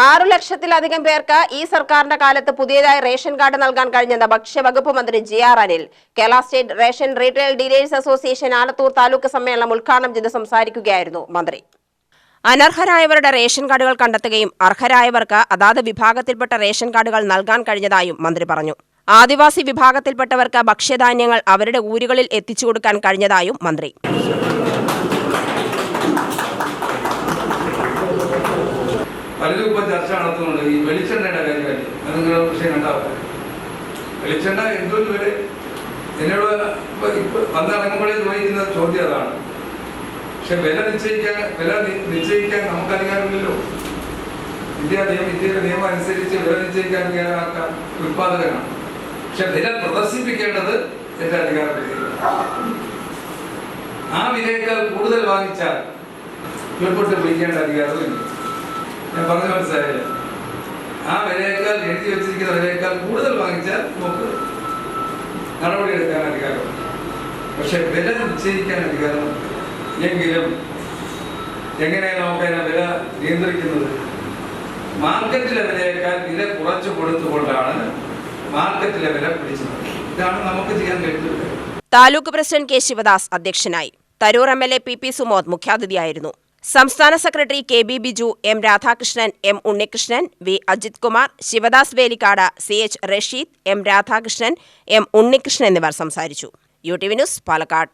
ആറു ലക്ഷത്തിലധികം പേർക്ക് ഈ സർക്കാരിന്റെ കാലത്ത് പുതിയതായി റേഷൻ കാർഡ് നൽകാൻ കഴിഞ്ഞെന്ന് ഭക്ഷ്യവകുപ്പ് മന്ത്രി G R Anil. Kerala state ration retail dealers association Alathur taluk സമ്മേളനം ഉദ്ഘാടനം ചെയ്ത് സംസാരിക്കുകയായിരുന്നു മന്ത്രി. അനർഹരായവരുടെ റേഷൻ കാർഡുകൾ കണ്ടെത്തുകയും അർഹരായവർക്ക് അതാത് വിഭാഗത്തിൽപ്പെട്ട റേഷൻ കാർഡുകൾ നൽകാൻ കഴിഞ്ഞതായും മന്ത്രി പറഞ്ഞു. ആദിവാസി വിഭാഗത്തിൽപ്പെട്ടവർക്ക് ഭക്ഷ്യധാന്യങ്ങൾ അവരുടെ ഊരുകളിൽ എത്തിച്ചു കൊടുക്കാൻ കഴിഞ്ഞതായും മന്ത്രി. പലരും ഇപ്പൊ ചർച്ച നടത്തുന്നുണ്ട്. ഈ വെളിച്ചെണ്ണയുടെ കാര്യമായിട്ട് അത് നിങ്ങളുടെ വിഷയം ഉണ്ടാവും വെളിച്ചെണ്ണ എന്തോന്ന് വരെ എന്നോട് വന്നിറങ്ങുമ്പോഴേ ചോദിക്കുന്ന ചോദ്യം അതാണ്. പക്ഷെ വില നിശ്ചയിക്കാൻ വില നിശ്ചയിക്കാൻ നമുക്ക് അധികാരമില്ലല്ലോ ഇന്ത്യ നിയമം ഇന്ത്യയുടെ നിയമം അനുസരിച്ച് വില നിശ്ചയിക്കാൻ അധികാരമാക്കാൻ ഉത്പാദകനാണ് പക്ഷെ വില പ്രദർശിപ്പിക്കേണ്ടത് എന്റെ അധികാരത്തിലേക്ക് ആ വിലയേക്കാൾ കൂടുതൽ വാങ്ങിച്ചാൽ ഉൾപ്പെട്ട് പിടിക്കേണ്ട അധികാരമില്ല. ഞാൻ പറഞ്ഞു മനസ്സിലായില്ല? ആ വിലയേക്കാൾ എഴുതി വെച്ചിരിക്കുന്ന വിലയേക്കാൾ കൂടുതൽ വാങ്ങിച്ചാൽ നമുക്ക് നടപടിയെടുക്കാൻ അധികാരം പക്ഷെ വില നിശ്ചയിക്കാൻ അധികാരം എങ്കിലും എങ്ങനെയാണ് നമുക്ക് അതിനെ വില നിയന്ത്രിക്കുന്നത്? മാർക്കറ്റിലെ വിലയേക്കാൾ വില കുറച്ചു കൊടുത്തുകൊണ്ടാണ് മാർക്കറ്റിലെ വില പിടിച്ചത്. ഇതാണ് നമുക്ക് ചെയ്യാൻ കഴിഞ്ഞത് താലൂക്ക് പ്രസിഡന്റ് കെ ശിവദാസ് അധ്യക്ഷനായി. Tarur M L A P P Sumod മുഖ്യാതിഥിയായിരുന്നു. സംസ്ഥാന secretary K B Biju M Radhakrishnan M Unnikrishnan V Ajith Kumar Shivadas Velikkad C H Rasheed M Radhakrishnan M Unnikrishnan എന്നിവർ സംസാരിച്ചു. U T V news Palakkad.